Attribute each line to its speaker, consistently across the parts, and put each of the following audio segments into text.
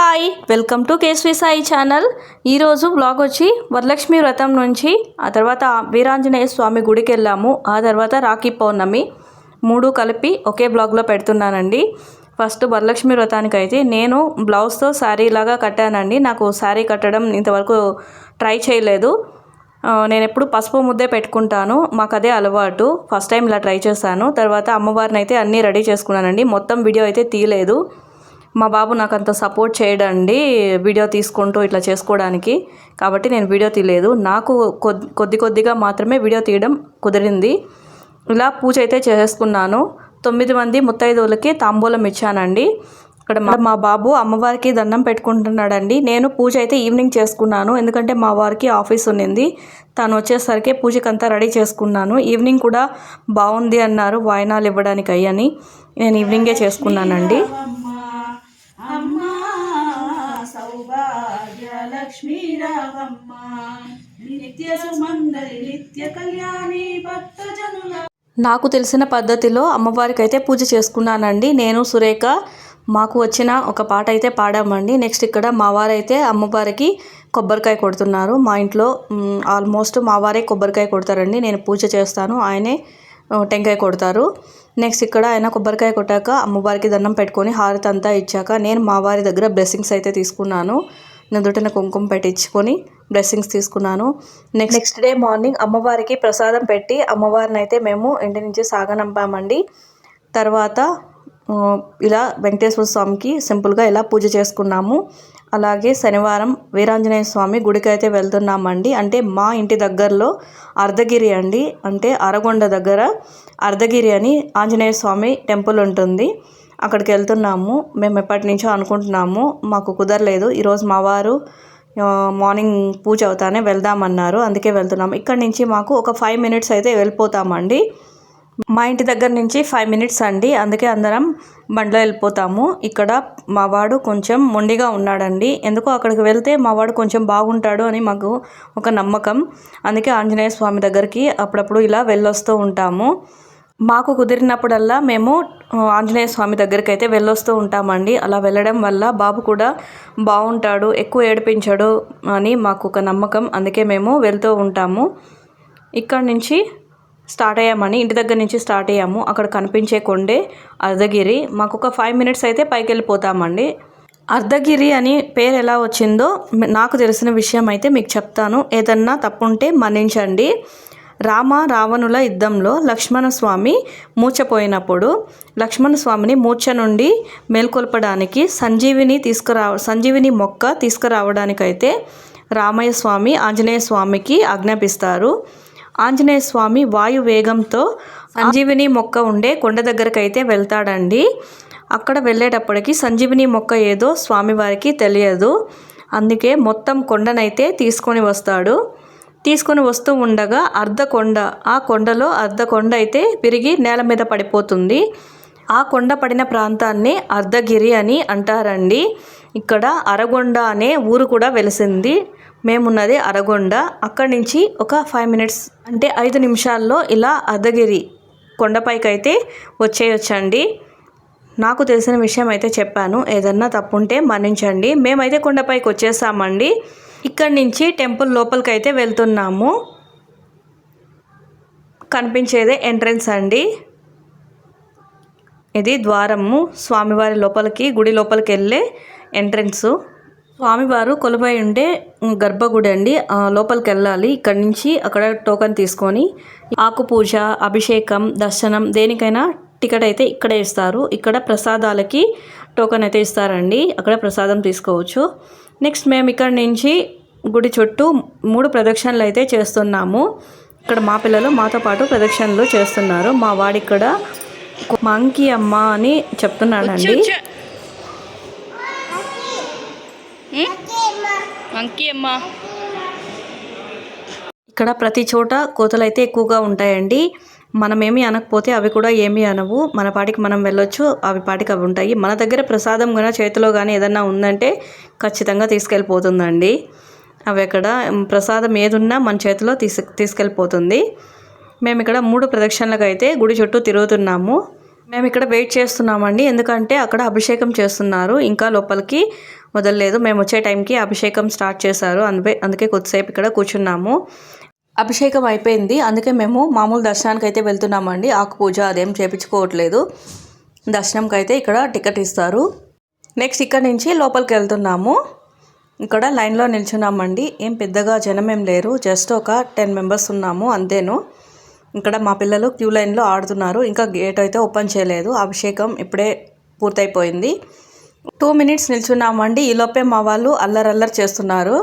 Speaker 1: Hi welcome to Keshavi Sai channel ఈరోజు blog వచ్చి వరలక్ష్మి వ్రతం నుంచి ఆ తర్వాత వీరాంజనేయ స్వామి గుడికి వెళ్ళాము ఆ తర్వాత రాఖీ పౌర్ణమి. మూడు కలిపి ఒకే బ్లాగ్లో పెడుతున్నానండి. ఫస్ట్ వరలక్ష్మి వ్రతానికి అయితే నేను బ్లౌజ్తో శారీ లాగా కట్టానండి. నాకు శారీ కట్టడం ఇంతవరకు ట్రై చేయలేదు. నేను ఎప్పుడు పసుపు ముద్దే పెట్టుకుంటాను. మాకు అదే అలవాటు. ఫస్ట్ టైం ఇలా ట్రై చేశాను. తర్వాత అమ్మవారిని అయితే అన్నీ రెడీ చేసుకున్నానండి. మొత్తం వీడియో అయితే తీయలేదు. మా బాబు నాకు అంత సపోర్ట్ చేయడండి వీడియో తీసుకుంటూ ఇట్లా చేసుకోవడానికి. కాబట్టి నేను వీడియో తీయలేదు. నాకు కొద్ది కొద్ది కొద్దిగా మాత్రమే వీడియో తీయడం కుదిరింది. ఇలా పూజ అయితే చేసుకున్నాను తొమ్మిది మంది ముత్తైదువులకి తాంబూలం ఇచ్చానండి. ఇక్కడ మా మా బాబు అమ్మవారికి దండం పెట్టుకుంటున్నాడండి. నేను పూజ అయితే ఈవినింగ్ చేసుకున్నాను. ఎందుకంటే మా వారికి ఆఫీస్ ఉన్నింది. తను వచ్చేసరికి పూజకంతా రెడీ చేసుకున్నాను. ఈవినింగ్ కూడా బాగుంది అన్నారు. వాయినాలు ఇవ్వడానికి అయ్యని నేను ఈవినింగే చేసుకున్నానండి.
Speaker 2: లక్ష్మీ రావమ్మ. నిత్య సుమంగళి నిత్య కళ్యాణి భక్తజనుల.
Speaker 1: నాకు తెలిసిన పద్ధతిలో అమ్మవారికి అయితే పూజ చేసుకున్నానండి. నేను సురేఖ మాకు వచ్చిన ఒక పాట అయితే పాడామండి. నెక్స్ట్ ఇక్కడ మా వారైతే అమ్మవారికి కొబ్బరికాయ కొడుతున్నారు. మా ఇంట్లో ఆల్మోస్ట్ మా వారే కొబ్బరికాయ కొడతారండి. నేను పూజ చేస్తాను ఆయనే టెంకాయ కొడతారు. నెక్స్ట్ ఇక్కడ ఆయన కొబ్బరికాయ కొట్టాక అమ్మవారికి దండం పెట్టుకొని హారతి అంతా ఇచ్చాక నేను మా వారి దగ్గర బ్లెస్సింగ్స్ అయితే తీసుకున్నాను. నుదుటిన కుంకుమ పెట్టించుకొని బ్లెస్సింగ్స్ తీసుకున్నాను. నెక్స్ట్ నెక్స్ట్ డే మార్నింగ్ అమ్మవారికి ప్రసాదం పెట్టి అమ్మవారిని అయితే మేము ఇంటి నుంచి సాగనంపామండి. తర్వాత ఇలా వెంకటేశ్వర స్వామికి సింపుల్గా ఇలా పూజ చేసుకున్నాము. అలాగే శనివారం వీరాంజనేయ స్వామి గుడికి అయితే వెళ్తున్నామండి. అంటే మా ఇంటి దగ్గరలో అర్ధగిరి అండి. అంటే అరగొండ దగ్గర అర్ధగిరి అని ఆంజనేయ స్వామి టెంపుల్ ఉంటుంది. అక్కడికి వెళ్తున్నాము. మేము ఎప్పటి నుంచో అనుకుంటున్నాము. మాకు కుదరలేదు. ఈరోజు మా వారు మార్నింగ్ పూజ అవుతానే వెళ్దామన్నారు. అందుకే వెళ్తున్నాము. ఇక్కడ నుంచి మాకు ఒక ఫైవ్ మినిట్స్ అయితే వెళ్ళిపోతామండి. మా ఇంటి దగ్గర నుంచి ఫైవ్ మినిట్స్ అండి. అందుకే అందరం బండిలో వెళ్ళిపోతాము. ఇక్కడ మా వాడు కొంచెం మొండిగా ఉన్నాడండి. ఎందుకో అక్కడికి వెళ్తే మా వాడు కొంచెం బాగుంటాడు అని మాకు ఒక నమ్మకం. అందుకే ఆంజనేయ స్వామి దగ్గరికి అప్పుడప్పుడు ఇలా వెళ్ళొస్తూ ఉంటాము. మాకు కుదిరినప్పుడల్లా మేము ఆంజనేయ స్వామి దగ్గరికి అయితే వెళ్ళొస్తూ ఉంటామండి. అలా వెళ్ళడం వల్ల బాబు కూడా బాగుంటాడు ఎక్కువ ఏడిపించాడు అని మాకు ఒక నమ్మకం. అందుకే మేము వెళ్తూ ఉంటాము. ఇక్కడ నుంచి స్టార్ట్ అయ్యామని ఇంటి దగ్గర నుంచి స్టార్ట్ అయ్యాము. అక్కడ కనిపించే కొండే అర్ధగిరి. మాకు ఒక ఫైవ్ మినిట్స్ అయితే పైకి వెళ్ళిపోతామండి అర్ధగిరి అని పేరు ఎలా వచ్చిందో నాకు తెలిసిన విషయం అయితే మీకు చెప్తాను. ఏదన్నా తప్పుంటే మన్నించండి. రామ రావణుల యుద్ధంలో లక్ష్మణస్వామి మూర్చపోయినప్పుడు లక్ష్మణస్వామిని మూర్ఛ నుండి మేల్కొల్పడానికి సంజీవిని తీసుకురా సంజీవిని మొక్క తీసుకురావడానికైతే రామయ్య స్వామి ఆంజనేయ స్వామికి ఆజ్ఞాపిస్తారు. ఆంజనేయ స్వామి వాయు వేగంతో సంజీవిని మొక్క ఉండే కొండ దగ్గరకైతే వెళ్తాడండి. అక్కడ వెళ్ళేటప్పటికి సంజీవిని మొక్క ఏదో స్వామివారికి తెలియదు. అందుకే మొత్తం కొండనైతే తీసుకొని వస్తాడు. తీసుకొని వస్తూ ఉండగా అర్ధకొండ ఆ కొండలో అర్ధకొండ అయితే విరిగి నేల మీద పడిపోతుంది. ఆ కొండ పడిన ప్రాంతాన్ని అర్ధగిరి అని అంటారండి. ఇక్కడ అరగొండ అనే ఊరు కూడా వెలిసింది. మేమున్నది అరగొండ. అక్కడి నుంచి ఒక ఫైవ్ మినిట్స్ అంటే ఐదు నిమిషాల్లో ఇలా అర్ధగిరి కొండపైకి అయితే వచ్చేయొచ్చండి. నాకు తెలిసిన విషయం అయితే చెప్పాను. ఏదన్నా తప్పుంటే మన్నించండి. మేమైతే కొండపైకి వచ్చేసామండి. ఇక్కడి నుంచి టెంపుల్ లోపలికి అయితే వెళ్తున్నాము. కనిపించేదే ఎంట్రన్స్ అండి. ఇది ద్వారము. స్వామివారి లోపలికి గుడి లోపలికి వెళ్ళే ఎంట్రన్స్. స్వామివారు కొలువై ఉండే గర్భగుడి అండి. లోపలికి వెళ్ళాలి. ఇక్కడ నుంచి అక్కడ టోకన్ తీసుకొని ఆకు పూజ అభిషేకం దర్శనం దేనికైనా టికెట్ అయితే ఇక్కడే ఇస్తారు. ఇక్కడ ప్రసాదాలకి టోకెన్ అయితే ఇస్తారండి. అక్కడ ప్రసాదం తీసుకోవచ్చు. నెక్స్ట్ మేము ఇక్కడ నుంచి గుడి చుట్టూ మూడు ప్రదక్షిణలు అయితే చేస్తున్నాము. ఇక్కడ మా పిల్లలు మాతో పాటు ప్రదక్షిణలు చేస్తున్నారు. మా వాడిక్కడ మంకీ అమ్మ అని చెప్తున్నాడండి.
Speaker 3: మంకీ అమ్మ.
Speaker 1: ఇక్కడ ప్రతి చోట కోతలు అయితే ఎక్కువగా ఉంటాయండి. మనమేమి అనకపోతే అవి కూడా ఏమీ అనవు. మన పాటికి మనం వెళ్ళొచ్చు. అవి పాటికి అవి ఉంటాయి. మన దగ్గర ప్రసాదం కానీ చేతిలో కానీ ఏదన్నా ఉందంటే ఖచ్చితంగా తీసుకెళ్ళిపోతుందండి. అవి అక్కడ ప్రసాదం ఏదున్నా మన చేతిలో తీసు తీసుకెళ్ళిపోతుంది. మేము ఇక్కడ మూడు ప్రదక్షిణలకు అయితే గుడి చుట్టూ తిరుగుతున్నాము. మేము ఇక్కడ వెయిట్ చేస్తున్నామండి. ఎందుకంటే అక్కడ అభిషేకం చేస్తున్నారు. ఇంకా లోపలికి వదలలేదు. మేము వచ్చే టైంకి అభిషేకం స్టార్ట్ చేశారు. అందుకే అందుకే కొద్దిసేపు ఇక్కడ కూర్చున్నాము. అభిషేకం అయిపోయింది. అందుకే మేము మామూలు దర్శనానికి అయితే వెళ్తున్నామండి. ఆకు పూజ అదేం చేపించుకోవట్లేదు. దర్శనంకి అయితే ఇక్కడ టికెట్ ఇస్తారు. నెక్స్ట్ ఇక్కడ నుంచి లోపలికి వెళ్తున్నాము. ఇక్కడ లైన్లో నిల్చున్నామండి. ఏం పెద్దగా జనం ఏం లేరు. జస్ట్ ఒక టెన్ మెంబర్స్ ఉన్నాము అంతేను. ఇక్కడ మా పిల్లలు క్యూ లైన్లో ఆడుతున్నారు. ఇంకా గేట్ అయితే ఓపెన్ చేయలేదు. అభిషేకం ఇప్పుడే పూర్తయిపోయింది. టూ మినిట్స్ నిల్చున్నామండి. ఈలోపే మా వాళ్ళు అల్లరల్లర్ చేస్తున్నారు.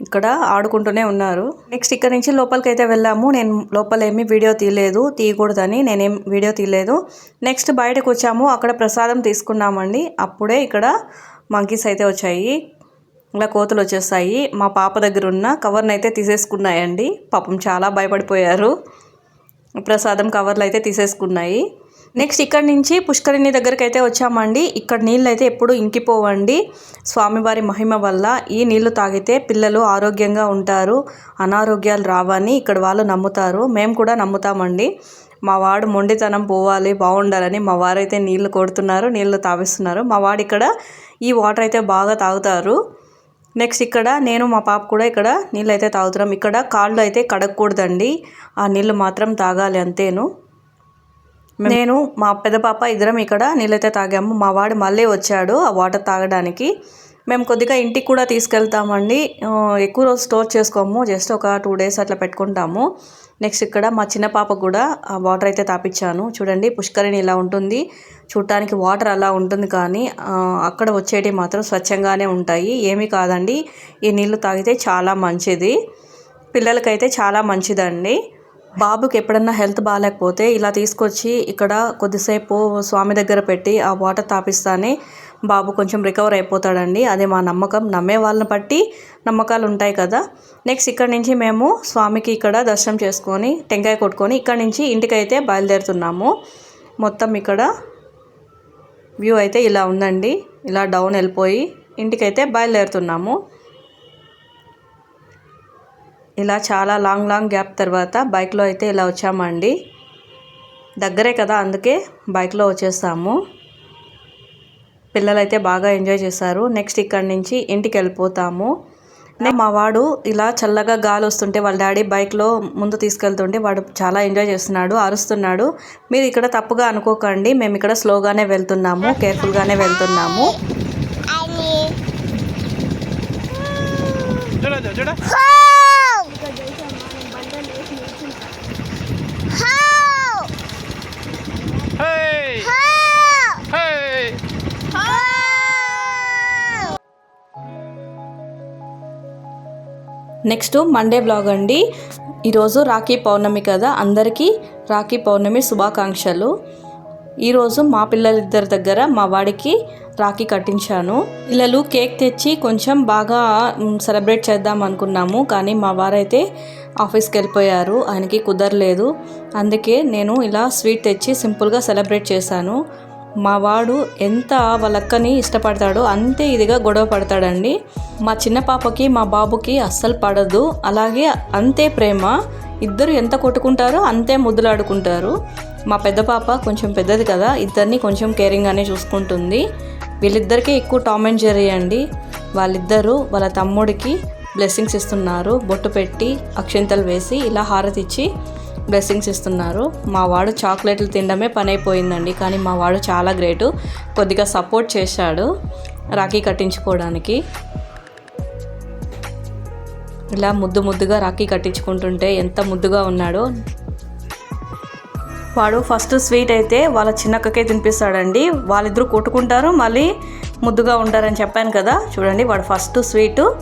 Speaker 1: ఇక్కడ ఆడుకుంటూనే ఉన్నారు. నెక్స్ట్ ఇక్కడ నుంచి లోపలికి అయితే వెళ్ళాము. నేను లోపల ఏమీ వీడియో తీయలేదు. తీయకూడదని నేనేం వీడియో తీయలేదు. నెక్స్ట్ బయటకు వచ్చాము. అక్కడ ప్రసాదం తీసుకున్నామండి. అప్పుడే ఇక్కడ మంకీస్ అయితే వచ్చాయి. ఇలా కోతులు వచ్చేస్తాయి. మా పాప దగ్గర ఉన్న కవర్ని అయితే తీసేసుకున్నాయండి. పాపం చాలా భయపడిపోయారు. ప్రసాదం కవర్లు అయితే తీసేసుకున్నాయి. నెక్స్ట్ ఇక్కడ నుంచి పుష్కరిణి దగ్గరికి అయితే వచ్చామండి. ఇక్కడ నీళ్ళు అయితే ఎప్పుడు ఇంకిపోవండి. స్వామివారి మహిమ వల్ల ఈ నీళ్ళు తాగితే పిల్లలు ఆరోగ్యంగా ఉంటారు. అనారోగ్యాలు రావని ఇక్కడ వాళ్ళు నమ్ముతారు. మేము కూడా నమ్ముతామండి. మా వాడు మొండితనం పోవాలి బాగుండాలని మా వారైతే నీళ్ళు కొడుతున్నారు నీళ్ళు తావిస్తున్నారు మా వాడు ఇక్కడ ఈ వాటర్ అయితే బాగా తాగుతారు. నెక్స్ట్ ఇక్కడ నేను మా పాప కూడా ఇక్కడ నీళ్ళు అయితే తాగుతున్నాం. ఇక్కడ కాళ్ళు అయితే కడగకూడదండి. ఆ నీళ్ళు మాత్రం తాగాలి అంతేను. నేను మా పెద్ద పాప ఇద్దరం ఇక్కడ నీళ్ళైతే తాగాము. మా వాడు మళ్ళీ వచ్చాడు ఆ వాటర్ తాగడానికి. మేము కొద్దిగా ఇంటికి కూడా తీసుకెళ్తామండి. ఎక్కువ రోజు స్టోర్ చేసుకోము. జస్ట్ ఒక టూ డేస్ అట్లా పెట్టుకుంటాము. నెక్స్ట్ ఇక్కడ మా చిన్న పాప కూడా ఆ వాటర్ అయితే తాపించాను. చూడండి పుష్కరిణి ఇలా ఉంటుంది. చూడటానికి వాటర్ అలా ఉంటుంది కానీ అక్కడ వచ్చేటి మాత్రం స్వచ్ఛంగానే ఉంటాయి. ఏమీ కాదండి ఈ నీళ్ళు తాగితే చాలా మంచిది. పిల్లలకైతే చాలా మంచిదండి. బాబుకి ఎప్పుడన్నా హెల్త్ బాగాలేకపోతే ఇలా తీసుకొచ్చి ఇక్కడ కొద్దిసేపు స్వామి దగ్గర పెట్టి ఆ వాటర్ తాపిస్తానే బాబు కొంచెం రికవర్ అయిపోతాడండి. అదే మా నమ్మకం. నమ్మే వాళ్ళని బట్టి నమ్మకాలు ఉంటాయి కదా. నెక్స్ట్ ఇక్కడ నుంచి మేము స్వామికి ఇక్కడ దర్శనం చేసుకొని టెంకాయ కొట్టుకొని ఇక్కడ నుంచి ఇంటికి అయితే బయలుదేరుతున్నాము. మొత్తం ఇక్కడ వ్యూ అయితే ఇలా ఉందండి. ఇలా డౌన్ వెళ్ళిపోయి ఇంటికైతే బయలుదేరుతున్నాము. ఇలా చాలా లాంగ్ లాంగ్ గ్యాప్ తర్వాత బైక్లో అయితే ఇలా వచ్చామండి. దగ్గరే కదా అందుకే బైక్లో వచ్చేస్తాము. పిల్లలైతే బాగా ఎంజాయ్ చేశారు. నెక్స్ట్ ఇక్కడ నుంచి ఇంటికి వెళ్ళిపోతాము నే- మా వాడు ఇలా చల్లగా గాలి వస్తుంటే వాళ్ళ డాడీ బైక్లో ముందు తీసుకెళ్తుంటే వాడు చాలా ఎంజాయ్ చేస్తున్నాడు అరుస్తున్నాడు. మీరు ఇక్కడ తప్పుగా అనుకోకండి మేము ఇక్కడ స్లోగానే వెళ్తున్నాము కేర్ఫుల్గానే వెళ్తున్నాము.
Speaker 3: చూడ
Speaker 1: నెక్స్ట్ మండే బ్లాగ్ అండి. ఈరోజు రాఖీ పౌర్ణమి కదా అందరికీ రాఖీ పౌర్ణమి శుభాకాంక్షలు. ఈరోజు మా పిల్లలిద్దరి దగ్గర మా వాడికి రాఖీ కట్టించాను. పిల్లలు కేక్ తెచ్చి కొంచెం బాగా సెలబ్రేట్ చేద్దాం అనుకున్నాము కానీ మా వారైతే ఆఫీస్కి వెళ్ళిపోయారు ఆయనకి కుదరలేదు. అందుకే నేను ఇలా స్వీట్ తెచ్చి సింపుల్గా సెలబ్రేట్ చేశాను. మా వాడు ఎంత వాళ్ళ అక్కని ఇష్టపడతాడో అంతే ఇదిగా గొడవ పడతాడండి. మా చిన్న పాపకి మా బాబుకి అస్సలు పడదు. అలాగే అంతే ప్రేమ. ఇద్దరు ఎంత కొట్టుకుంటారో అంతే ముద్దులాడుకుంటారు. మా పెద్ద పాప కొంచెం పెద్దది కదా ఇద్దరిని కొంచెం కేరింగ్గానే చూసుకుంటుంది. వీళ్ళిద్దరికీ ఎక్కువ టామ్ అండ్ జెర్రీ అండి. వాళ్ళిద్దరూ వాళ్ళ తమ్ముడికి బ్లెస్సింగ్స్ ఇస్తున్నారు. బొట్టు పెట్టి అక్షింతలు వేసి ఇలా హారతి ఇచ్చి బ్లెస్సింగ్స్ ఇస్తున్నారు. మా వాడు చాక్లెట్లు తినడమే పని అయిపోయిందండి కానీ మా వాడు చాలా గ్రేటు కొద్దిగా సపోర్ట్ చేశాడు రాఖీ కట్టించుకోవడానికి. ఇలా ముద్దు ముద్దుగా రాఖీ కట్టించుకుంటుంటే ఎంత ముద్దుగా ఉన్నాడో. వాడు ఫస్ట్ స్వీట్ అయితే వాళ్ళ చిన్నక్కకే తినిపిస్తాడండి. వాళ్ళిద్దరూ కొట్టుకుంటారు మళ్ళీ ముద్దుగా ఉంటారని చెప్పాను కదా. చూడండి వాడు ఫస్ట్ స్వీటు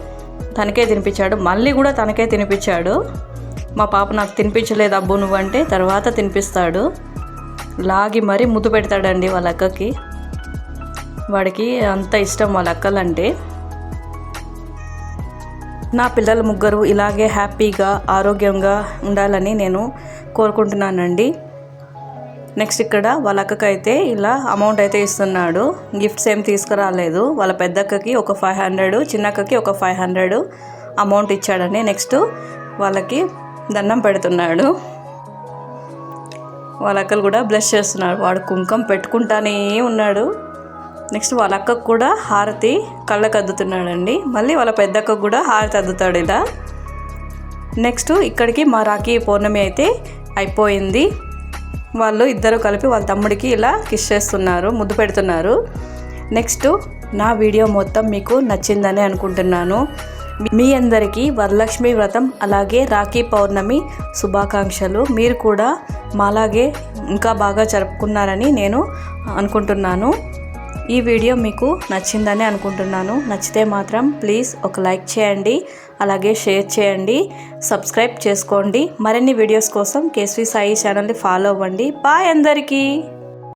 Speaker 1: తనకే తినిపించాడు. మళ్ళీ కూడా తనకే తినిపించాడు. మా పాప నాకు తినిపించలేదు అబ్బు నువ్వంటే తర్వాత తినిపిస్తాడు. లాగి మరీ ముద్దు పెడతాడండి వాళ్ళ అక్కకి. వాడికి అంత ఇష్టం వాళ్ళ అక్కలంటే. నా పిల్లలు ముగ్గురు ఇలాగే హ్యాపీగా ఆరోగ్యంగా ఉండాలని నేను కోరుకుంటున్నానండి. నెక్స్ట్ ఇక్కడ వాళ్ళ అక్కకైతే ఇలా అమౌంట్ అయితే ఇస్తున్నాడు. గిఫ్ట్స్ ఏం తీసుకురాలేదు. వాళ్ళ పెద్దక్కకి ఒక ఫైవ్ హండ్రెడ్ చిన్నక్కకి ఒక ఫైవ్ హండ్రెడ్ అమౌంట్ ఇచ్చాడండి. నెక్స్ట్ వాళ్ళకి దండం పెడుతున్నాడు. వాళ్ళ అక్కలు కూడా బ్లెస్ చేస్తున్నాడు వాడు కుంకం పెట్టుకుంటానే ఉన్నాడు. నెక్స్ట్ వాళ్ళ అక్కకు కూడా హారతి కళ్ళకు అద్దుతున్నాడండి. మళ్ళీ వాళ్ళ పెద్దక్కకు కూడా హారతి అద్దుతాడు ఇలా. నెక్స్ట్ ఇక్కడికి మా రాఖీ పౌర్ణమి అయితే అయిపోయింది. వాళ్ళు ఇద్దరు కలిపి వాళ్ళ తమ్ముడికి ఇలా కిష్ చేస్తున్నారు ముద్దు పెడుతున్నారు. నెక్స్ట్ నా వీడియో మొత్తం మీకు నచ్చిందని అనుకుంటున్నాను. మీ అందరికీ వరలక్ష్మి వ్రతం అలాగే రాఖీ పౌర్ణమి శుభాకాంక్షలు. మీరు కూడా మాలాగే ఇంకా బాగా జరుపుకున్నారని నేను అనుకుంటున్నాను. ఈ వీడియో మీకు నచ్చిందని అనుకుంటున్నాను. నచ్చితే మాత్రం ప్లీజ్ ఒక లైక్ చేయండి అలాగే షేర్ చేయండి సబ్స్క్రైబ్ చేసుకోండి. మరిన్ని వీడియోస్ కోసం కేసీ సాయి ఛానల్ని ఫాలో అవ్వండి. బాయ్ అందరికీ!